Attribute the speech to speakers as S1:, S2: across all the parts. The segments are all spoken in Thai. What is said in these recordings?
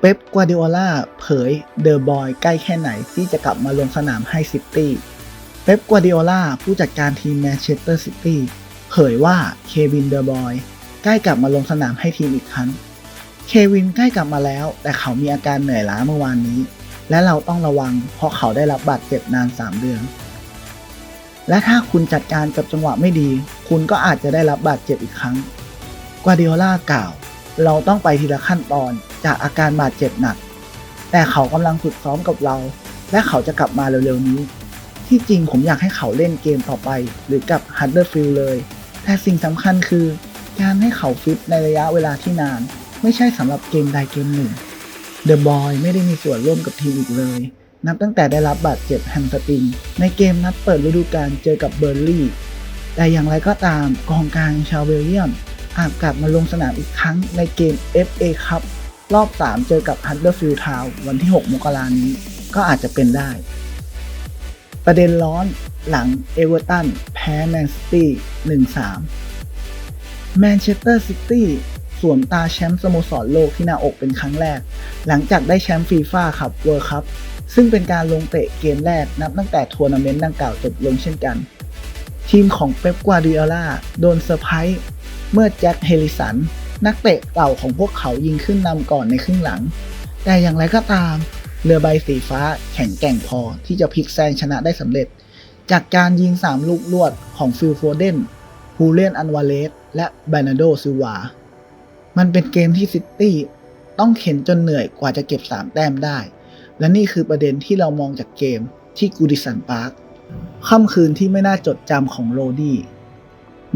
S1: เป๊ปกัวดิโอลาเผยเดอะบอยใกล้แค่ไหนที่จะกลับมาลงสนามให้ซิตี้เป๊ปกัวดิโอลาผู้จัดการทีมแมนเชสเตอร์ซิตี้เผยว่าเควินเดอะบอยใกล้กลับมาลงสนามให้ทีมอีกครั้ง เควินใกล้กลับมาแล้ว แต่เขามีอาการเหนื่อยล้าเมื่อวานนี้ และเราต้องระวังเพราะเขาได้รับบาดเจ็บนาน 3 เดือน และถ้าคุณจัดการกับจังหวะไม่ดี คุณก็อาจจะได้รับบาดเจ็บอีกครั้งกัวดิโอลากล่าว เราต้องไปทีละขั้นตอน จากอาการบาดเจ็บหนัก แต่เขากำลังฝึกซ้อมกับเรา และเขาจะกลับมาเร็วๆนี้ ที่จริงผมอยากให้เขาเล่นเกมต่อไป หรือกับฮัตเดอร์ฟิลเลย แต่สิ่งสำคัญคือ การให้เขาฟิตในระยะเวลาที่นาน ไม่ใช่สำหรับเกมใดเกมหนึ่งเดอะบอยไม่ได้มีส่วนร่วมกับทีมอีกเลย นับตั้งแต่ได้รับบาดเจ็บแฮมสตริงในเกมนัดเปิดฤดูกาลเจอกับเบอร์ลี่แต่อย่างไรก็ตามกองกลางชาวเบลเยียมอาจกลับมาลงสนามอีกครั้งในเกม FA ครับ รอบ 3 เจอกับ Huddersfield Town วันที่ 6 มกรานี้ ก็อาจจะเป็นได้ ประเด็นร้อนหลังเอเวอร์ตันแพ้แมนซิตี้1-3 แมนเชสเตอร์ซิตี้สวมตาแชมป์สโมสรโลกที่หน้าอกเป็นครั้งแรก หลังจากได้แชมป์ฟีฟ่าคัพเวิร์คัพซึ่งเป็นการลงเตะเกมแรกนับตั้งแต่ทัวร์นาเมนต์ดังกล่าวจบลงเช่นกัน ทีมของเป๊ป กวาร์ดิโอลาโดนเซอร์ไพรส์เมื่อแจ็คเฮลิสัน นักเตะเก่าของพวกเขายิงขึ้นนำก่อนในครึ่งหลัง แต่อย่างไรก็ตาม เรือใบสีฟ้าแข็งแกร่งพอที่จะพลิกแซงชนะได้สำเร็จ จากการยิง 3 ลูกลวดของฟิลโฟเดนฮูเลียนอันวาเลสและบานาโดซิวา มันเป็นเกมที่ซิตี้ต้องเข็นจนเหนื่อยกว่าจะเก็บ 3 แต้มได้ และนี่คือประเด็นที่เรามองจากเกมที่กูดิสันพาร์คค่ำคืนที่ไม่น่าจดจำของโรดี้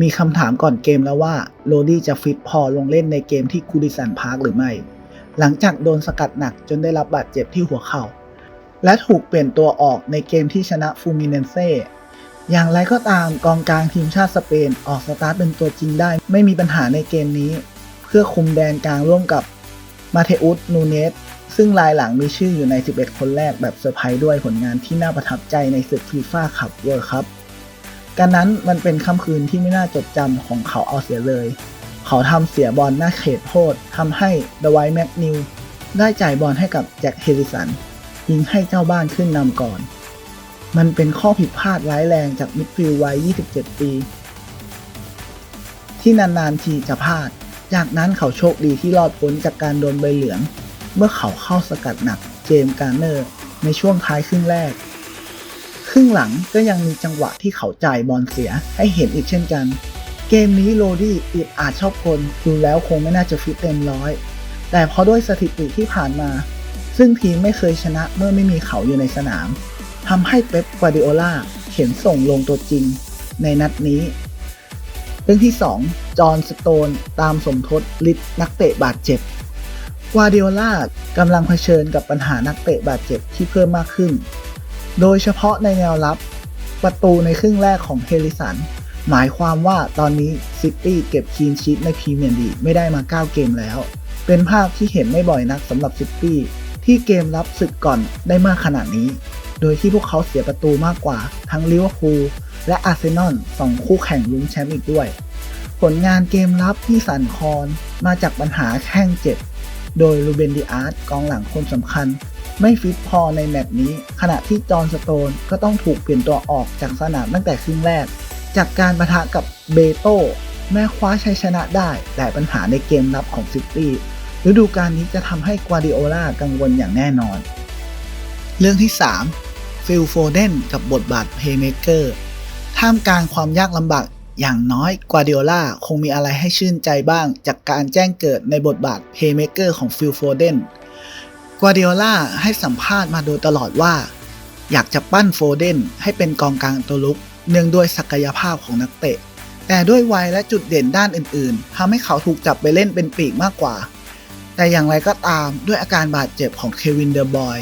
S1: มีคำถามก่อนเกมแล้วว่าโรดี้จะฟิตพอลงเล่นในเกมที่กูดิสันพาร์คหรือไม่ หลังจากโดนสกัดหนักจนได้รับบาดเจ็บที่หัวเข่า และถูกเปลี่ยนตัวออกในเกมที่ชนะฟูมิเนนเซ่อย่างไรก็ตามกองกลางทีมชาติสเปนออกสตาร์ทเป็นตัวจริงได้ ไม่มีปัญหาในเกมนี้ เพื่อคุมแดนกลางร่วมกับมาเทอุสนูเนสซึ่งรายหลังมีชื่ออยู่ใน 11 คนแรกแบบเซอร์ไพรส์ด้วยผลงานที่น่าประทับใจในศึกฟีฟ่าคัพเวิร์คัพ การนั้นมันเป็นค่ำคืนที่ไม่น่าจดจำของเขาเอาเสียเลย เขาทำเสียบอลหน้าเขตโทษทำให้เดวายแม็กนิวได้จ่ายบอลให้กับแจ็คเฮริสันยิงให้เจ้าบ้านขึ้นนำก่อน มันเป็นข้อผิดพลาดร้ายแรงจากมิดฟิลด์วัย 27 ปี ที่นานๆทีจะพลาด จากนั้นเขาโชคดีที่รอดพ้นจากการโดนใบเหลือง เมื่อเขาเข้าสกัดหนักเจมส์การ์เนอร์ในช่วงท้ายครึ่งแรก รึ่งหลังก็ยังมีจังหวะที่เขาจ่ายบอลเสียให้เห็นอีกเช่นกัน เกมนี้โรดี้อึดอาจชอบกลดูแล้วคงไม่น่าจะฟิตเต็มร้อย แต่เพราะด้วยสถิติที่ผ่านมา ซึ่งทีมไม่เคยชนะเมื่อไม่มีเขาอยู่ในสนามทำให้เป๊ปกวาดิโอลาเข็นส่งลงตัวจริงในนัดนี้ เรื่องที่ 2 จอห์นสโตน ตามสมทศลิดนักเตะบาดเจ็บกวาดิโอลากำลังเผชิญกับปัญหานักเตะบาดเจ็บที่เพิ่มมากขึ้น โดยเฉพาะในแนวรับ ประตูในครึ่งแรกของเฮลิสัน หมายความว่าตอนนี้ซิตี้เก็บคีนชีตในพรีเมียร์ลีกไม่ได้มา 9 เกมแล้ว เป็นภาพที่เห็นไม่บ่อยนักสำหรับซิตี้ที่เกมรับศึกก่อนได้มากขนาดนี้ โดยที่พวกเขาเสียประตูมากกว่า ทั้งลิเวอร์พูลและอาร์เซนอลสองคู่แข่งลุ้นแชมป์อีกด้วย ผลงานเกมรับที่สั่นคลอนมาจากปัญหาแข้งเจ็บ โดยลูเบนดิอาร์ตกองหลังคนสำคัญ ไม่ฟิตพอในแมตช์นี้ ขณะที่จอห์นสโตนก็ต้องถูกเปลี่ยนตัวออกจากสนามตั้งแต่ครึ่งแรก จากการประทะกับเบโตแม้คว้าชัยชนะได้แต่ปัญหาในเกมรับของซิตี้ฤดูกาลนี้จะทำให้กวาดิโอลากังวลอย่างแน่นอน เรื่องที่ 3 ฟิลโฟเดนกับบทบาทเพย์เมเกอร์ท่ามกลางความยากลำบากอย่างน้อยกวาดิโอลาคงมีอะไรให้ชื่นใจบ้าง จากการแจ้งเกิดในบทบาทเพย์เมเกอร์ของฟิลโฟเดน วาดิโอลาให้สัมภาษณ์มาโดยตลอดว่า อยากจะปั้นโฟเดนให้เป็นกองกลางตัวลุก เนื่องด้วยศักยภาพของนักเตะ แต่ด้วยวัยและจุดเด่นด้านอื่นๆทำให้เขาถูกจับไปเล่นเป็นปีกมากกว่า แต่อย่างไรก็ตามด้วยอาการบาดเจ็บของเควินเดอร์บอย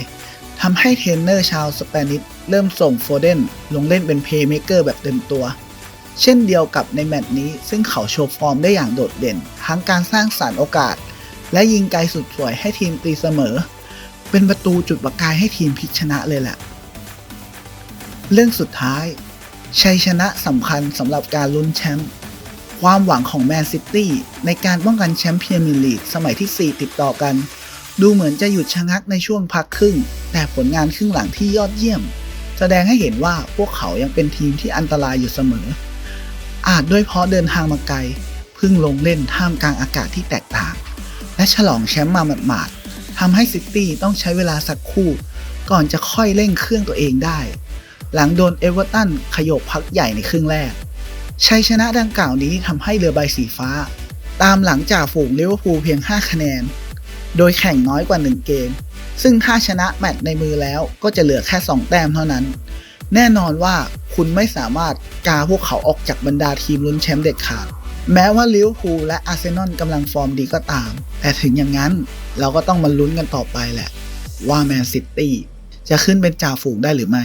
S1: ทำให้เทรนเนอร์ชาวสเปนิชเริ่มส่งโฟเดนลงเล่นเป็นเพย์เมเกอร์แบบเต็มตัว เช่นเดียวกับในแมตช์นี้ซึ่งเขาโชว์ฟอร์มได้อย่างโดดเด่น ทั้งการสร้างสารรค์โอกาส และยิงไกลสุดสวยให้ทีมตีเสมอ เป็นประตูจุดประกายให้ทีมพลิกชนะเลยแหละ เรื่องสุดท้าย ชัยชนะสำคัญสำหรับการลุ้นแชมป์ความหวังของแมนซิตี้ในการป้องกันแชมป์พรีเมียร์ลีกสมัยที่ 4 ติดต่อกัน ดูเหมือนจะหยุดชะงักในช่วงพักครึ่ง แต่ผลงานครึ่งหลังที่ยอดเยี่ยม แสดงให้เห็นว่าพวกเขายังเป็นทีมที่อันตรายอยู่เสมอ อาจด้วยเพราะเดินทางมาไกลเพิ่งลงเล่นท่ามกลางอากาศที่แตกต่าง และฉลองแชมป์มาหมาดๆ ทำให้ซิตี้ต้องใช้เวลาสักคู่ ก่อนจะค่อยเร่งเครื่องตัวเองได้ หลังโดนเอเวอร์ตันขยบพักใหญ่ในครึ่งแรก ชัยชนะดังกล่าวนี้ทำให้เรือใบสีฟ้า ตามหลังจากฝูงลิเวอร์พูลเพียง 5 คะแนน โดยแข่งน้อยกว่า 1 เกม ซึ่งถ้าชนะแมตช์ในมือแล้วก็จะเหลือแค่ 2 แต้มเท่านั้น แน่นอนว่าคุณไม่สามารถกาพวกเขาออกจากบรรดาทีมลุ้นแชมป์เด็ดขาด แม้ว่าลิเวอร์พูลและอาร์เซนอลกำลังฟอร์มดีก็ตาม แต่ถึงอย่างนั้นเราก็ต้องมาลุ้นกันต่อไปแหละ ว่าแมนซิตี้จะขึ้นเป็นจ่าฝูงได้หรือไม่